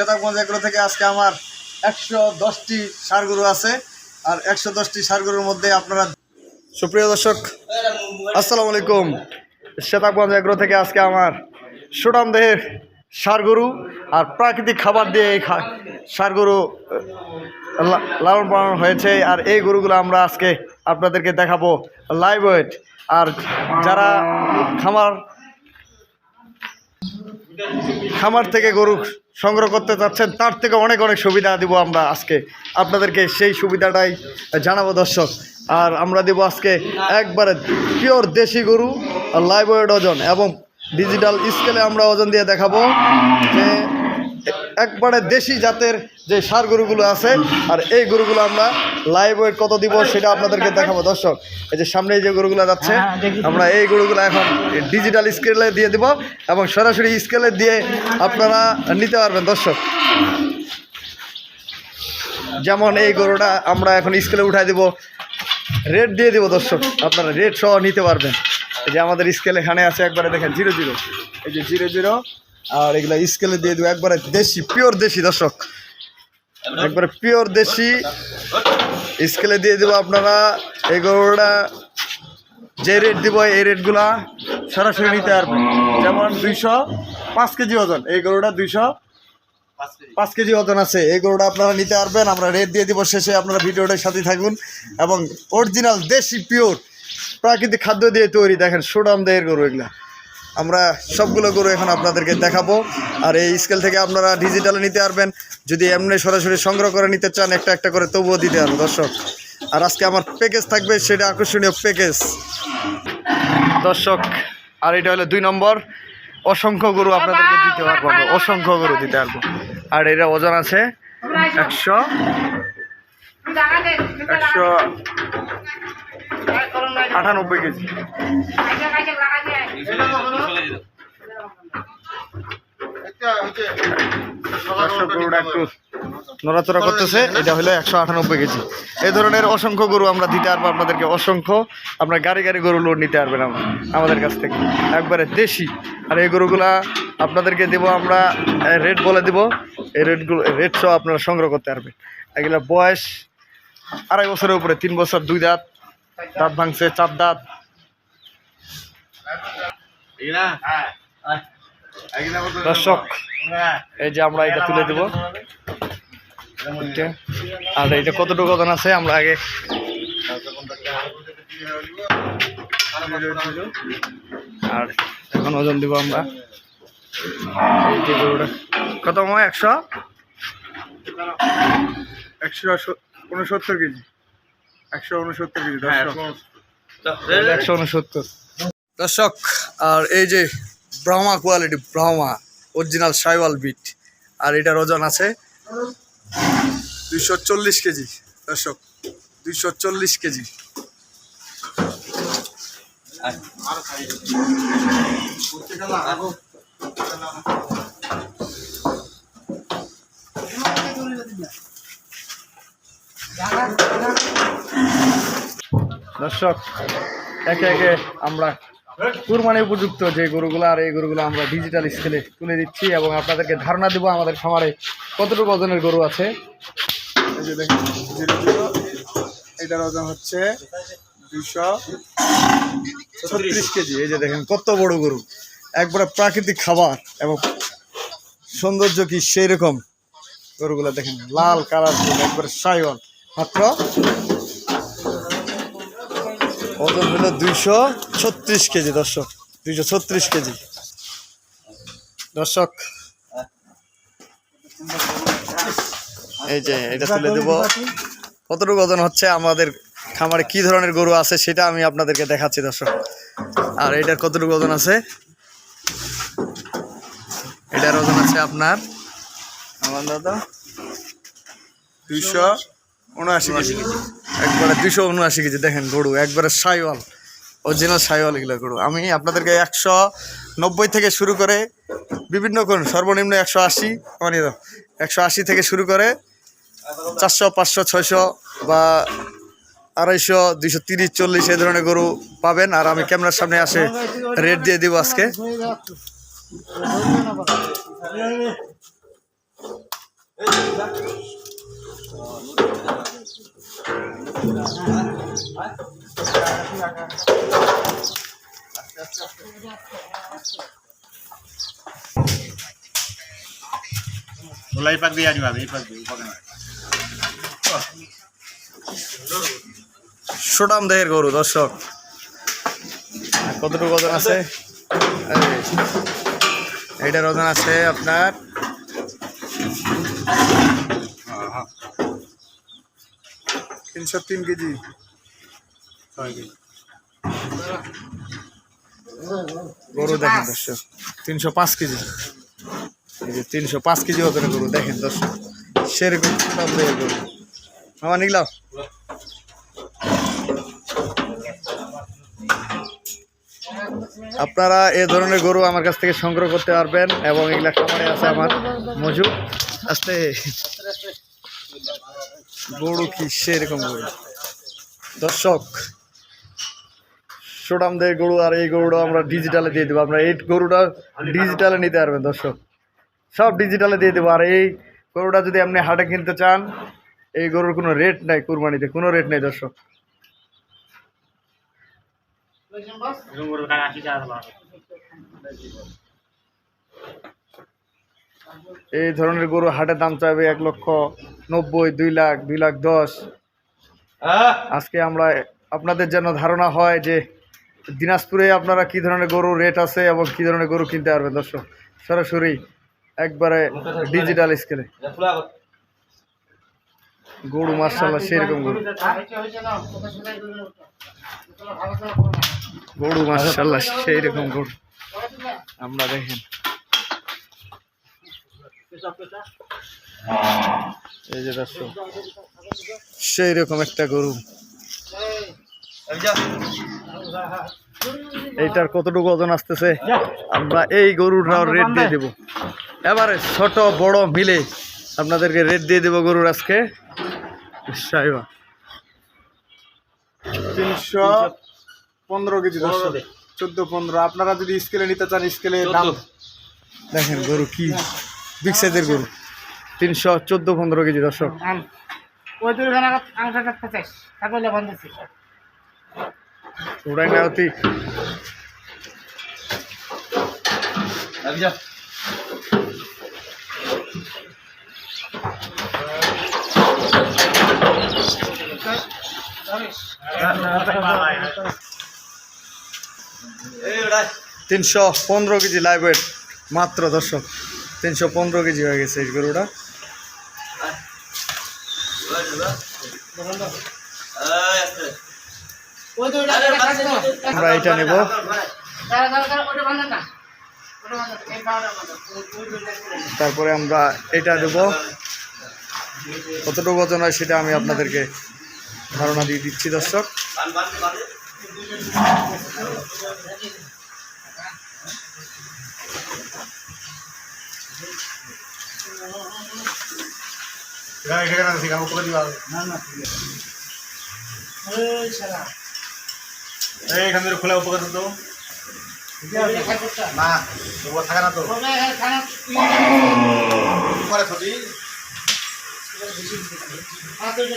শ্বেতাগঞ্জ এগুলো থেকে আজকে আমার একশো দশটি সারগুরু আছে, আর একশো দশটি সারগুরুর মধ্যে আপনারা সুপ্রিয় দর্শক, আসসালামু আলাইকুম। শ্বেতাগঞ্জ এগ্রো থেকে আজকে আমার সুনাম দেহের সারগরু আর প্রাকৃতিক খাবার দিয়ে এই লা- লালন পালন হয়েছে, আর এই গরুগুলো আমরা আজকে আপনাদেরকে দেখাবো লাইভ ওয়েট আর যারা খামার খামার থেকে গরু সংগ্রহ করতে চাচ্ছেন, তার থেকে অনেক অনেক সুবিধা দিব আমরা আজকে। আপনাদেরকে সেই সুবিধাটাই জানাব দর্শক। আর আমরা দেবো আজকে একবারে পিওর দেশি গরু লাইভ ওজন এবং ডিজিটাল স্কেলে আমরা ওজন দিয়ে দেখাবো যে একবারে দেশি জাতের যে সার গরুগুলো আছে আর এই গরুগুলো আমরা লাইভ ওয়েট কত দিব সেটা আপনাদেরকে দেখাবো। দর্শক এই যে সামনে যে গরুগুলো যাচ্ছে আমরা এই গরুগুলো এখন ডিজিটাল স্কেলে দিয়ে দিব এবং সরাসরি স্কেলে দিয়ে আপনারা নিতে পারবেন। দর্শক যেমন এই গরুটা আমরা এখন স্কেলে উঠাই দিব রেট দিয়ে দিব। দর্শক আপনারা রেট সহ নিতে পারবেন। এই যে আমাদের স্কেল এখানে আছে একবারে দেখেন জিরো জিরো এই যে জিরো জিরো আর এগুলো স্কেলে দিয়ে দেবো, একবারে দেশি পিওর দেশি দর্শক। একবারে পিওর দেশি স্কেলে দিয়ে দেবো আপনারা, এই গরুটা যে রেট দিব, এই রেটগুলা সরাসরি নিতে পারবেন। যেমন দুইশো পাঁচ কেজি ওজন, এই গরুটা দুইশো পাঁচ কেজি ওজন আছে, এই গরুটা আপনারা নিতে পারবেন। আমরা রেট দিয়ে দিব শেষে, আপনারা ভিডিওটার সাথে থাকুন। এবং অরিজিনাল দেশি পিওর প্রাকৃতিক খাদ্য দিয়ে তৈরি, দেখেন সুডাম দেহের গরু এগুলা। আমরা সবগুলো গরু এখন আপনাদেরকে দেখাবো। আর এই স্কেল থেকে আপনারা ডিজিটালে নিতে পারবেন। যদি এমনি সরাসরি সংগ্রহ করে নিতে চান, একটা একটা করে তবুও দিতে পারব দর্শক। আর আজকে আমার প্যাকেজ থাকবে সেটা আকর্ষণীয় প্যাকেজ দর্শক, আর এটা হলো দুই নম্বর। অসংখ্য গরু আপনাদেরকে দিতে পারব অসংখ্য গরু দিতে পারব। আর এটা ওজন আছে একশো একশো আটানব্বই কেজি। একটু নড়াচড়া করতেছে। এটা হলো একশো আটানব্বই কেজি। এই ধরনের অসংখ্য গরু আমরা দিতে পারব, আপনাদেরকে অসংখ্য। আপনার গাড়ি গাড়ি গরু লোড নিতে পারবেন আমাদের কাছ থেকে। একবারে দেশি। আর এই গরুগুলা আপনাদেরকে দেবো আমরা রেট বলে দিব। এই রেটগুলো রেট সহ আপনারা সংগ্রহ করতে পারবেন। এগুলো বয়স আড়াই বছরের উপরে, তিন বছর দুই দাঁত। দাঁত ভাঙছে চার দাঁত। দর্শক এই যে আমরা এটা তুলে দেবো। আর এটা কতটুকু ওজন আছে আমরা আগে আর এখন ওজন দিব আমরা। কত ময় একশো? একশো উনসত্তর কেজি। একশো উনসত্তর কেজি দর্শক। একশো উনসত্তর। দর্শক আর এই যে ব্রাহ্মা কোয়ালিটি ব্রাহ্মা অরিজিনাল সাইওয়াল বিট আর এটার ওজন আছে দুইশো চল্লিশ কেজি। দর্শক দুইশো চল্লিশ কেজি। দর্শক, একে একে আমরা কুরবানি উপযুক্ত যে গরুগুলো, আর এই গরুগুলো আমরা ডিজিটাল স্কেলে তুলে দিচ্ছি এবং আপনাদেরকে ধারণা দেবো আমাদের খামারে কতটুকু ওজনের গরু আছে। এটার ওজন হচ্ছে দুশো ছত্রিশ কেজি। এই যে দেখেন, কত বড় গরু। একবারে প্রাকৃতিক খাবার এবং সৌন্দর্য কি সেই রকম গরুগুলো দেখেন, লাল কালার একবারে সাইওয়াল। মাত্র? ওজন হলো দুইশো ছত্রিশ কেজি, দর্শক। দুইশো ছত্রিশ কেজি। দর্শক, এই যে এটা তুলে দেবো। কতটুকু ওজন হচ্ছে? আমাদের খামারে কি ধরনের গরু আছে সেটা আমি আপনাদেরকে দেখাচ্ছি, দর্শক। আর এটার কতটুকু ওজন আছে? এটার ওজন আছে আপনার, আমার দাদা, দুইশো উনআশি কেজি। একবারে দুইশো উনআশি কেজি, দেখেন গরু, একবারে সাইওয়াল অরিজিনাল সাইওয়াল এগুলো গরু। আমি আপনাদেরকে একশো নব্বই থেকে শুরু করে বিভিন্ন করুন সর্বনিম্ন একশো আশি মানে একশো আশি থেকে শুরু করে চারশো, পাঁচশো, ছয়শো বা আড়াইশো, দুইশো তিরিশ, চল্লিশ এই ধরনের গরু পাবেন। আর আমি ক্যামেরার সামনে আসে রেট দিয়ে দিব আজকে। ওলাই পাক দিয়ে আনি এই পাক দিয়ে উপাকে না সুটাম দেহের গরু দর্শক। কতটুকু ওজন আছে? এই, এইটার ওজন আছে আপনার তিনশো তিন কেজি। ছয় গরু দেখেন দর্শক, তিনশো পাঁচ কেজি। এই যে তিনশো পাঁচ কেজি ওজনের গরু, দেখেন দর্শক, সেরকম গরু। আমার নিগলাও আপনারা এ ধরনের গরু আমার কাছ থেকে সংগ্রহ করতে পারবেন এবং এগুলা খামারে আছে আমার মজুদ। আস্তে গরু কি সেরকম গরু? দর্শক সুটাম দেয় গরু আর এই গরুটা আমরা ডিজিটালে দিয়ে দেবো। আপনারা এই গরুটা ডিজিটালে নিতে পারবেন দর্শক। সব ডিজিটালে দিয়ে দেবো। আর এই গরুটা যদি আপনি হাটে কিনতে চান, এই গরুর কোনো রেট নাই কুরবানিতে, কোনো রেট নেই দর্শক। এই ধরনের গরু হাটের দাম চাইবে এক লক্ষ নব্বই দুই লাখ দুই লাখ দশ। আজকে আমরা আপনাদের যেন ধারণা হয় যে দিনাজপুরে আপনারা কি ধরনের গরু রেট আছে এবং কি ধরনের গরু কিনতে পারবেন দর্শক। সরাসরি একবারে ডিজিটাল স্কেলে গরু মার্শাল্লাহ সেরকম গরু। গরু মার্শাল্লাহ সেই রকম গরু। আমরা দেখেন। এই যে দর্শক সেই রকম একটা গরু। এইটার কতটুকু ওজন আসতেছে? আমরা এই গরুটার রেট দিয়ে দেবো। এবারে ছোট বড় মিলে আপনাদেরকে রেট দিয়ে দেবো গরুর আজকে। সাইবা। তিনশো পনেরো কেজি চোদ্দ পনেরো। আপনারা যদি স্কেলে নিতে চান স্কেলে দাম। দেখেন গরু কি বিগ সাইজের গরু। তিনশো চোদ্দ পনেরো কেজি দর্শক। ওই দুই খানা আংশটা পঁচাশ। তারপরে বন্ধ ওটাই না অতি তিনশো পনেরো কেজি লাইভ ওয়েট মাত্র দর্শক। তিনশো পনেরো কেজি হয়ে গেছে এই গরুটা। আমরা এটা নেব। তারপরে আমরা এটা দেব। কতটুকু ওজন হয় সেটা আমি আপনাদেরকে ধারণা দিয়ে দিচ্ছি, দর্শক। এখানে করে থেকে খোলা উপকার তো না থাকা না তো পরে ছবি হাত ধরে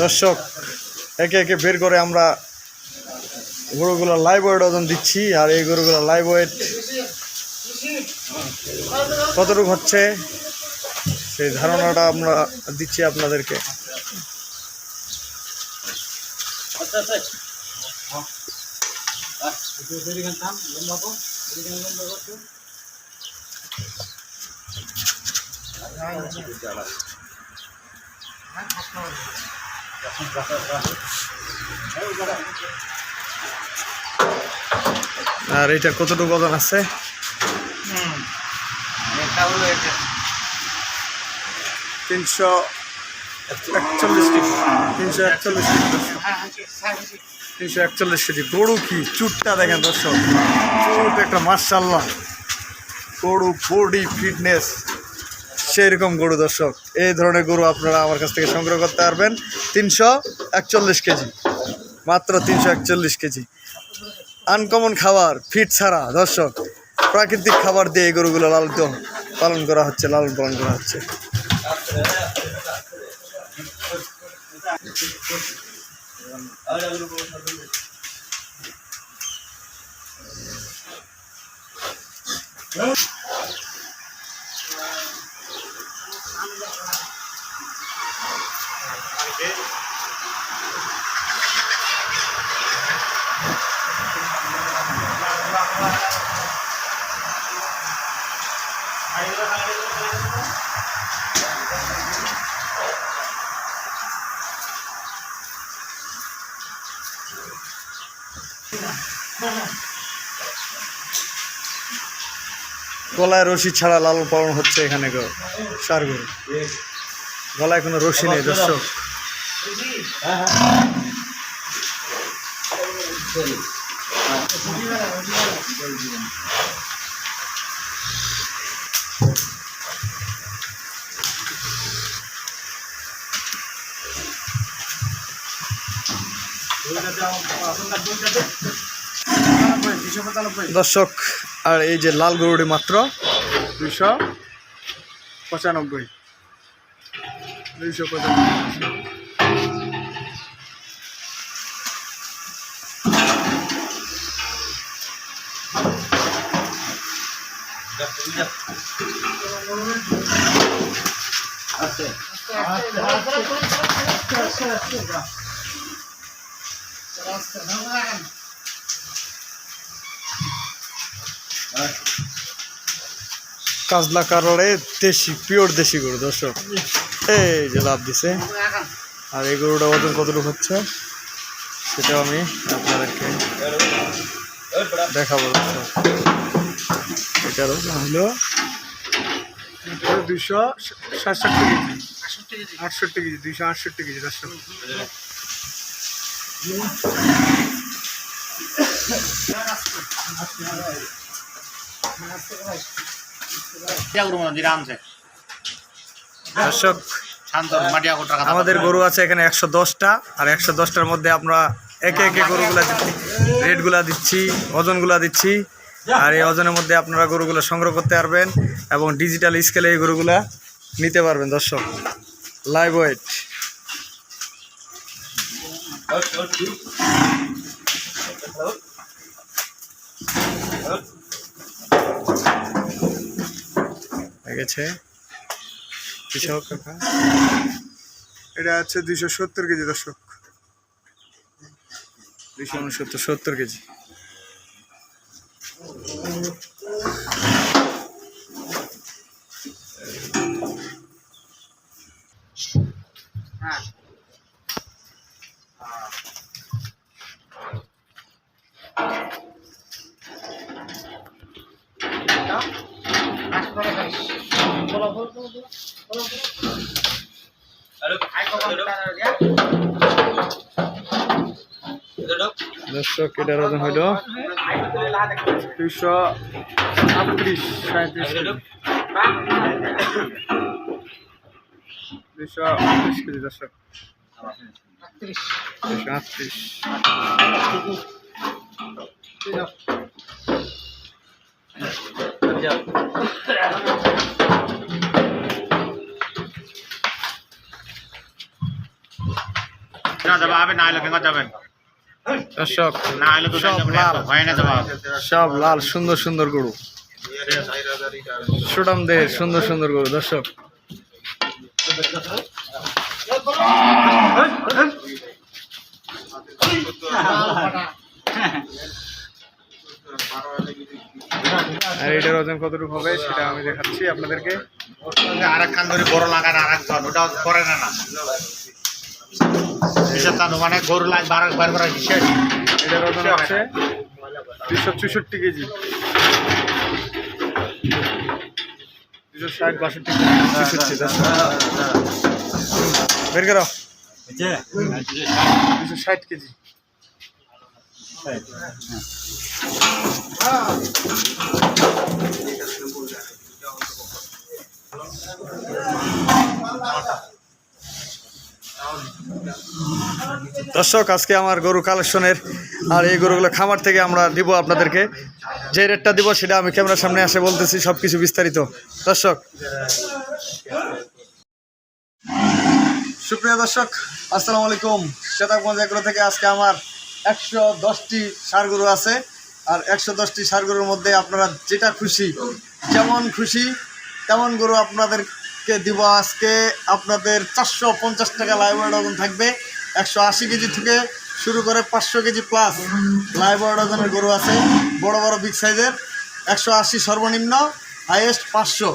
দর্শক, একে একে বের করে আমরা গরুগুলো লাইভ ওয়েট ওজন দিচ্ছি, আর এই গরুগুলো লাইভ ওয়েট কতটুকু হচ্ছে, সেই ধারণাটা আমরা দিচ্ছি আপনাদেরকে। আর এটা কতটুকু ওজন আছে? তিনশো একচল্লিশ তিনশো একচল্লিশ তিনশো একচল্লিশ কেজি। গরু কি? চুটটা দেখেন দর্শক। একটা মার্শাল্লাহ গরু বডি ফিটনেস সেই রকম গরু দর্শক। এই ধরনের গরু আপনারা আমার কাছ থেকে সংগ্রহ করতে পারবেন। তিনশো একচল্লিশ কেজি। মাত্র তিনশো একচল্লিশ কেজি। আনকমন খাবার, ফিট ছাড়া। দর্শক, প্রাকৃতিক খাবার দিয়ে এই গরুগুলো লালিত পালন করা হচ্ছে, লালন পালন করা হচ্ছে। গলায় রশি ছাড়া লালন পালন হচ্ছে এখানে সার গলায় কোনো রশি নেই দর্শক। দর্শক আর এই যে লাল গরুটি মাত্র দুইশো পঁচানব্বই। দুইশো পঁচানব্বই। কাজলা কারণে দেশি পিওর দেশি গরু দর্শক। এই যে লাভ দিছে। আর এই গরুটা ওজন কতটুকু হচ্ছে? সেটাও আমি আপনাদেরকে দেখাবো এটার ওজন হলো দুশো সাতষট্টি কেজি। আটষট্টি কেজি দুইশো আটষট্টি কেজি দর্শক। দর্শক আমাদের গরু আছে এখানে একশো দশটা, আর একশো দশটার মধ্যে আমরা একে একে গরুগুলা দিচ্ছি। রেটগুলা দিচ্ছি, ওজনগুলা দিচ্ছি, আর এই ওজনের মধ্যে আপনারা গরুগুলো সংগ্রহ করতে পারবেন এবং ডিজিটাল স্কেলে এই গরুগুলা নিতে পারবেন, দর্শক। লাইভ ওয়েট গেছে। কৃষক কাকা এটা হচ্ছে দুইশো সত্তর কেজি দর্শক। দুইশো উনসত্তর সত্তর কেজি। দর্শক এটার ওজন হইল দুইশো আটত্রিশ সাঁত্রিশ দুইশো আটত্রিশ কেজি দর্শক। দুইশো আটত্রিশ। যাবে না এলে ভেঙে যাবেন। দর্শক না এলে তো সব লাল হয় না যাবা সব লাল সুন্দর সুন্দর গরু। সুটাম দেহের সুন্দর সুন্দর গরু দর্শক। আর এটার ওজন কতটুকু হবে সেটা আমি দেখাচ্ছি আপনাদেরকে। আর এক কান ধরে বড় লাগান আর এক ওটা করে না না মানে গরু লাগ বার বার বার শেষ। এটার ওজন হচ্ছে দুশো চৌষট্টি কেজি। দুশো ষাট বাষট্টি চৌষট্টি বের করো। দুশো ষাট কেজি। দর্শক, আজকে আমার গরু কালেকশনের আর এই গরুগুলো খামার থেকে আমরা দিব আপনাদেরকে। যে রেটটা দিব সেটা আমি ক্যামেরার সামনে এসে বলতেছি সব কিছু বিস্তারিত। দর্শক। সুপ্রিয় দর্শক, আসসালামু আলাইকুম। শ্বেতাগঞ্জ এগুলো থেকে আজকে আমার একশো দশটি সার গরু আছে। আর একশো দশটি সার গরুর মধ্যে আপনারা যেটা খুশি, যেমন খুশি, তেমন গরু আপনাদেরকে দিব, আজকে আপনাদের চারশো পঞ্চাশ টাকা লাইভ ওজন থাকবে। একশো আশি কেজি থেকে শুরু করে পাঁচশো কেজি প্লাস লাইভ ওজনের গরু আছে, বড় বড় বিগ সাইজের একশো আশি সর্বনিম্ন হাইয়েস্ট পাঁচশো।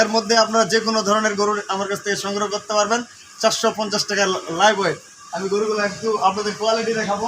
এর মধ্যে আপনারা যে কোনো ধরনের গরু আমার কাছ থেকে সংগ্রহ করতে পারবেন। চারশো পঞ্চাশ টাকা লাইভ ওয়েট আমি গরুগুলো একটু আপনাদের কোয়ালিটি দেখাবো।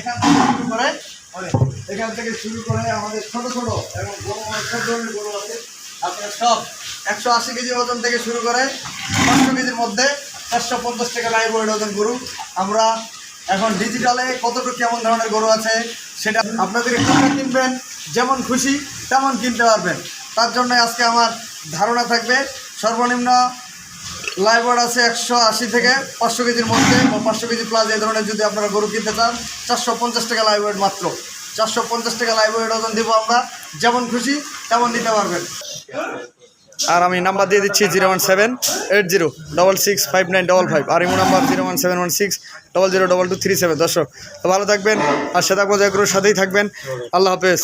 এখান থেকে শুরু করে এখান থেকে শুরু করে আমাদের ছোট ছোট এবং বড় বড় সব ধরনের গরু আছে। আপনার সব একশো আশি কেজি ওজন থেকে শুরু করে পাঁচশো কেজির মধ্যে চারশো পঞ্চাশ টাকা লাইভ ওজন গরু। আমরা এখন ডিজিটালে কতটুকু কেমন ধরনের গরু আছে সেটা আপনাদের কোনটা কিনবেন, যেমন খুশি তেমন কিনতে পারবেন। তার জন্য আজকে আমার ধারণা থাকবে, সর্বনিম্ন ওয়েট আছে একশো আশি থেকে পাঁচশো কেজির মধ্যে পাঁচশো কেজি প্লাস এই ধরনের যদি আপনারা গরু কিনতে চান, চারশো পঞ্চাশ টাকা লাইভ মাত্র। চারশো পঞ্চাশ টাকা লাইভ ওজন দিব আমরা, যেমন খুশি তেমন নিতে পারবেন। আর আমি নাম্বার দিয়ে দিচ্ছি zero one seven eight zero double six five nine double five আর imo number zero one seven one six double zero double two three seven. দর্শক, তো ভালো থাকবেন আর সেটা এগুলোর সাথেই থাকবেন। আল্লাহ হাফেজ।